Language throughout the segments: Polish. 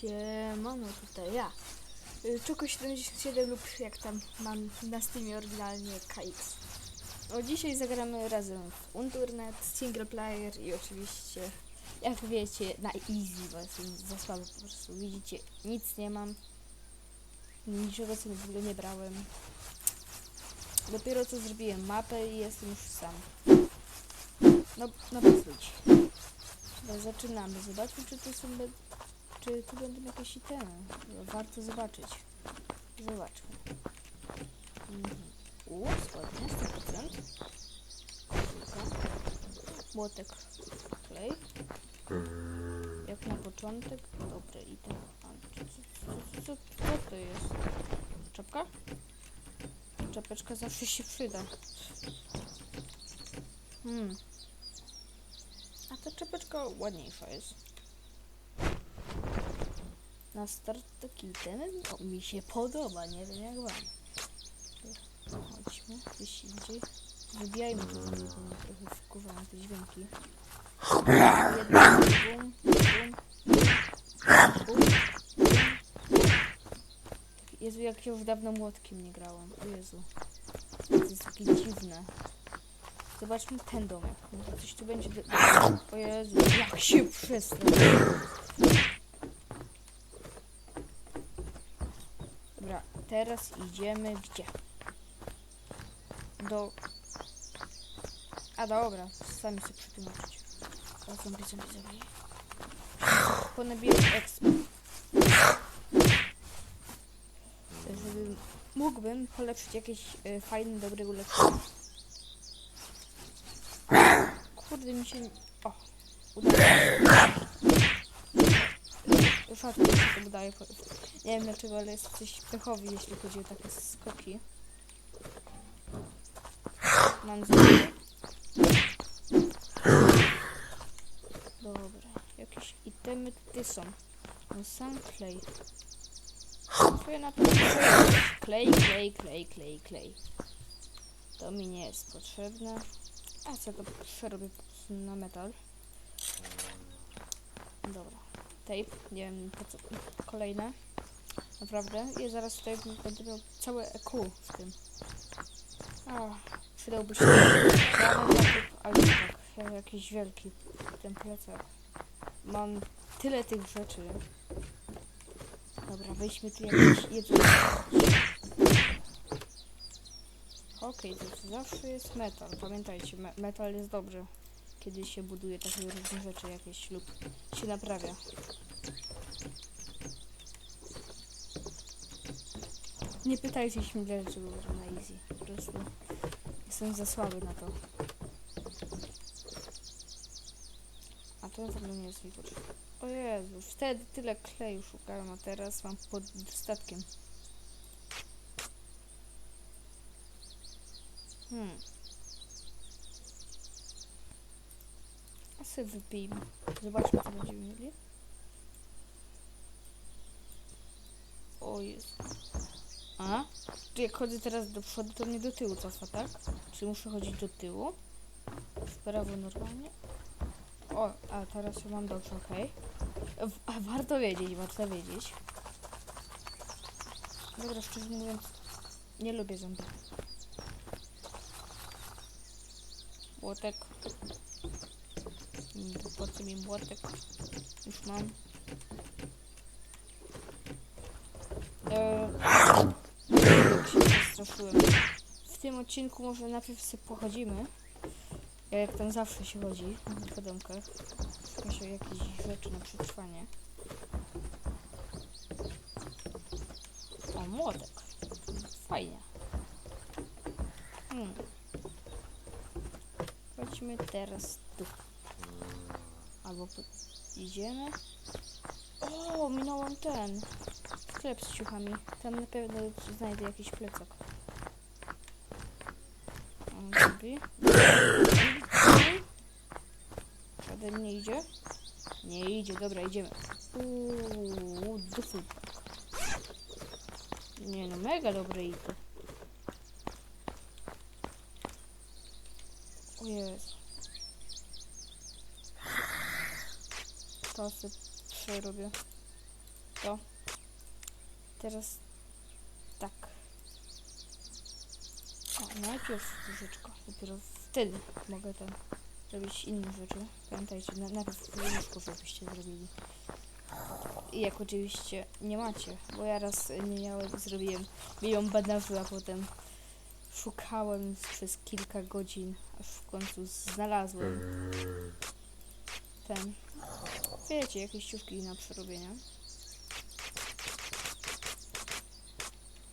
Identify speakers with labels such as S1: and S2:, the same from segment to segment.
S1: Siemano, tutaj ja. Y, Czoko 77 lub jak tam mam na Steamie oryginalnie KX. No dzisiaj zagramy razem w Unturnet, single player i oczywiście, jak wiecie, na easy, bo jestem za słaby po prostu. Widzicie, nic nie mam. Niczego sobie w ogóle nie brałem. Dopiero co zrobiłem mapę i jestem już sam. No, no posłuchajcie. No, zaczynamy. Zobaczmy, czy tu są... Czy tu będą jakieś itemy. Warto zobaczyć. Zobaczmy. Mhm. U, ładnie, 100%. Kilka. Młotek. Klej. Jak na początek. Dobre, idę. A, co, co, co to jest? Czapka? Czapeczka zawsze się przyda. Hmm. A ta czapeczka ładniejsza jest. Na start taki o, mi się podoba, nie wiem jak wam. Chodźmy gdzieś indziej. Wybijajmy to za mnie trochę wkurzają te dźwięki. Jezu, jak ja już dawno młotkiem nie grałem. O Jezu. To jest takie dziwne. Zobaczmy ten domek. Może coś tu będzie. O Jezu, jak się przestał. Dobra, teraz idziemy gdzie? Do... A dobra, sami sobie przetłumaczyć. O, zombie, zombie, zombie. Ponabijać exp. Żeby mógłbym polepszyć jakieś y, fajne, dobre ulepszenie. Kurde, mi się... O, udało. Rzadko mi się to udaje. Nie wiem dlaczego, ale jest coś pechowy, jeśli chodzi o takie skoki. Mam zrobię. Dobra, jakieś itemy tutaj są. No sam klej. Ja na to Klej, klej, klej, klej, klej. To mi nie jest potrzebne. A co to przerobię na metal. Dobra. Tape, nie wiem po co. Kolejne. Naprawdę. I zaraz tutaj będę miał całe EQ w tym. A, przydałby się ale tak, ja jakiś wielki ten plecak. Mam tyle tych rzeczy. Dobra, weźmy tu jakieś jedzenie. Okej, to zawsze jest metal. Pamiętajcie, me metal jest dobrze, kiedy się buduje takie różne rzeczy jakieś lub się naprawia. Nie pytajcie się mnie, dlaczego gram na easy. Po prostu jestem za słaby na to. A to na pewno nie jest potrzebne. O Jezu, wtedy tyle kleju szukałem, a teraz mam pod dostatkiem. Hmm. A sobie wypijmy. Zobaczmy, co będziemy mieli. O Jezu. A? Czy jak chodzę teraz do przodu, to mnie do tyłu cofa, tak? Czy muszę chodzić do tyłu? W prawo normalnie? O, a teraz już mam dobrze, okej. W- A warto wiedzieć, warto wiedzieć. Dobra, szczerze mówiąc, nie lubię zombie. Młotek. Mm, Po co mi młotek? Już mam. W tym odcinku może najpierw sobie pochodzimy. Jak tam zawsze się chodzi po domkach. Szuka się jakichś rzeczy na przetrwanie. O, młotek. Fajnie. Hmm. Chodźmy teraz tu. Albo idziemy. O, minąłem ten. Sklep z ciuchami. Tam na pewno znajdę jakiś plecak. Zombie. Ode mnie idzie? Nie idzie, dobra, idziemy. Uuu, dufy. Nie no, mega dobre idzie. O. To sobie przerobię. to teraz tak. A, najpierw łóżeczko, dopiero wtedy mogę tam robić inne rzeczy. Pamiętajcie, na, najpierw łóżko, żebyście zrobili. I jak oczywiście nie macie, bo ja raz nie miałem, zrobiłem milion badaży, a potem szukałem przez kilka godzin, aż w końcu znalazłem ten, wiecie, jakieś ciuszki na przerobienie.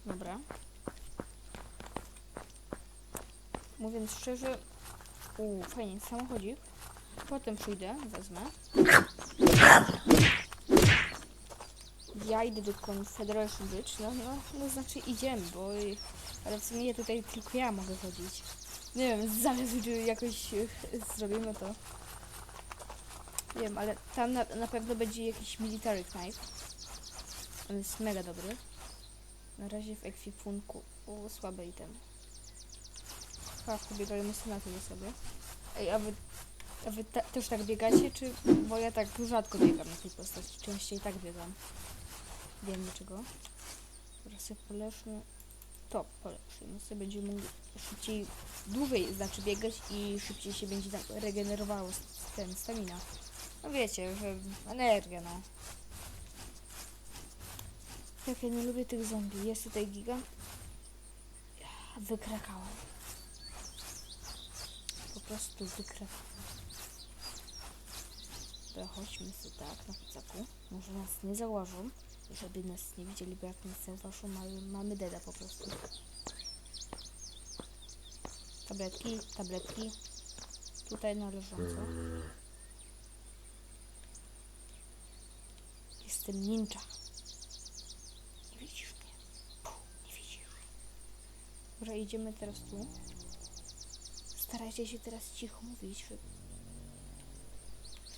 S1: Dobra. Mówiąc szczerze, u fajnie, samochodzik. Potem przyjdę, wezmę. Ja idę do Confederation Bridge, no, no, no znaczy idziemy, bo ale w sumie tutaj tylko ja mogę chodzić. Nie wiem, czy jakoś y, zrobimy to. Nie wiem, ale tam na, na pewno będzie jakiś military knife. On jest mega dobry. Na razie w ekwipunku. O, słabe item. Sobie na tyle sobie. Ej, a wy, a wy ta, też tak biegacie, czy... Bo ja tak rzadko biegam na tej postaci. Częściej tak biegam. Wiem dlaczego. Teraz sobie polepszymy. To polepszymy. Sobie będziemy mogli szybciej, dłużej znaczy biegać i szybciej się będzie regenerowało ten stamina. No wiecie, że energia, no. Jak ja nie lubię tych zombie. Jest tutaj gigant. Wykrakałem. Prostu wykrakałem. To chodźmy sobie tak na pleczaku. Może nas nie zauważą. Żeby nas nie widzieli, bo jak nas zauważą, mamy, mamy deda po prostu. Tabletki, tabletki. Tutaj na leżąco. Jestem ninja. Nie widzisz mnie. Puh, nie widzisz. Dobra, idziemy teraz tu. Starajcie się teraz cicho mówić, żeby,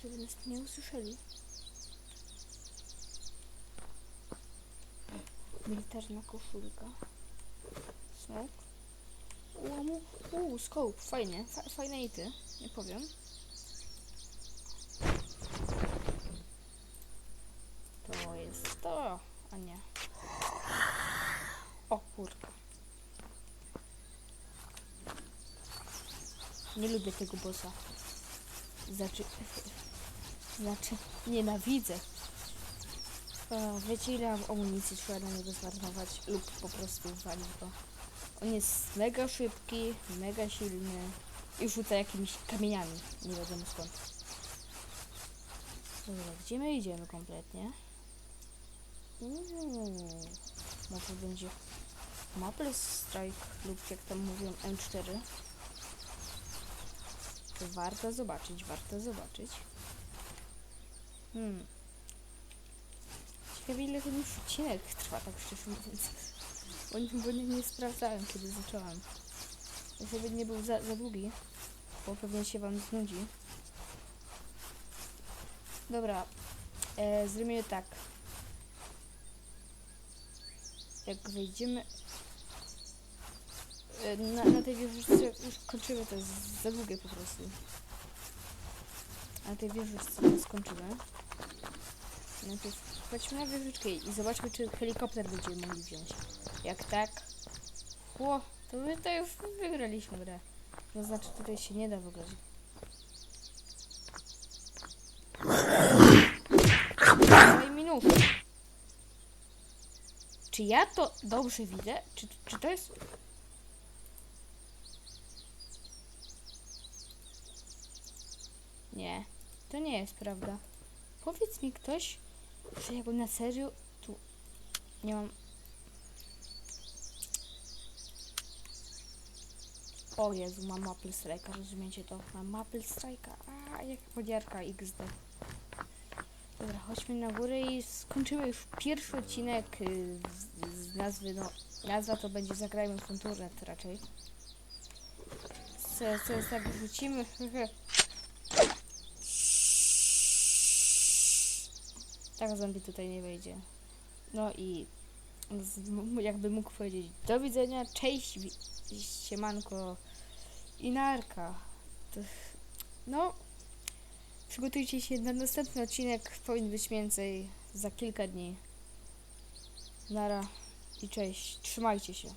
S1: żeby nas nie usłyszeli. Militarna koszulka. Smoke. Uuu, uuu, scope, fajnie, fa fajne ity, nie powiem. To jest to, a nie. O kurka. Nie lubię tego bossa. Znaczy, znaczy, nienawidzę. O, wiecie ile amunicji trzeba na niego zmarnować lub po prostu walić go. On jest mega szybki, mega silny i rzuca jakimiś kamieniami, nie wiadomo skąd. Dobra, gdzie my idziemy kompletnie? Uuu, może będzie Maple Strike lub jak tam mówią M4. To warto zobaczyć, warto zobaczyć. Hmm. Ciekawe ile ten już odcinek trwa, tak szczerze mówiąc. Bo bo nie, nie sprawdzałem kiedy zacząłem. Żeby nie był za, za długi, bo pewnie się wam znudzi. Dobra, e, zrobimy tak. Jak wejdziemy e, na, na tej wieżyczce, już kończymy, to jest za długie po prostu. Na tej wieżyczce skończymy. Najpierw chodźmy na wieżyczkę i zobaczmy, czy helikopter będziemy mogli wziąć. Jak tak, ło, to my to już wygraliśmy grę. To znaczy, tutaj się nie da wygrać. Daj minutę. Czy ja to dobrze widzę? Czy, czy to jest... Nie, to nie jest prawda. Powiedz mi ktoś, że ja na serio tu nie mam. O Jezu, mam Maple Strike'a, rozumiecie to? Mam Maple Strike'a, a jak podziarka XD. Dobra, chodźmy na górę i skończymy już pierwszy odcinek y, z, z nazwy, no nazwa to będzie Zagrajmy w Turnet raczej. Co, co jest tak Tak zombie tutaj nie wejdzie. No i jakby mógł powiedzieć do widzenia, cześć, siemanko i narka. No, przygotujcie się na następny odcinek, powinien być więcej za kilka dni. Nara i cześć. Trzymajcie się.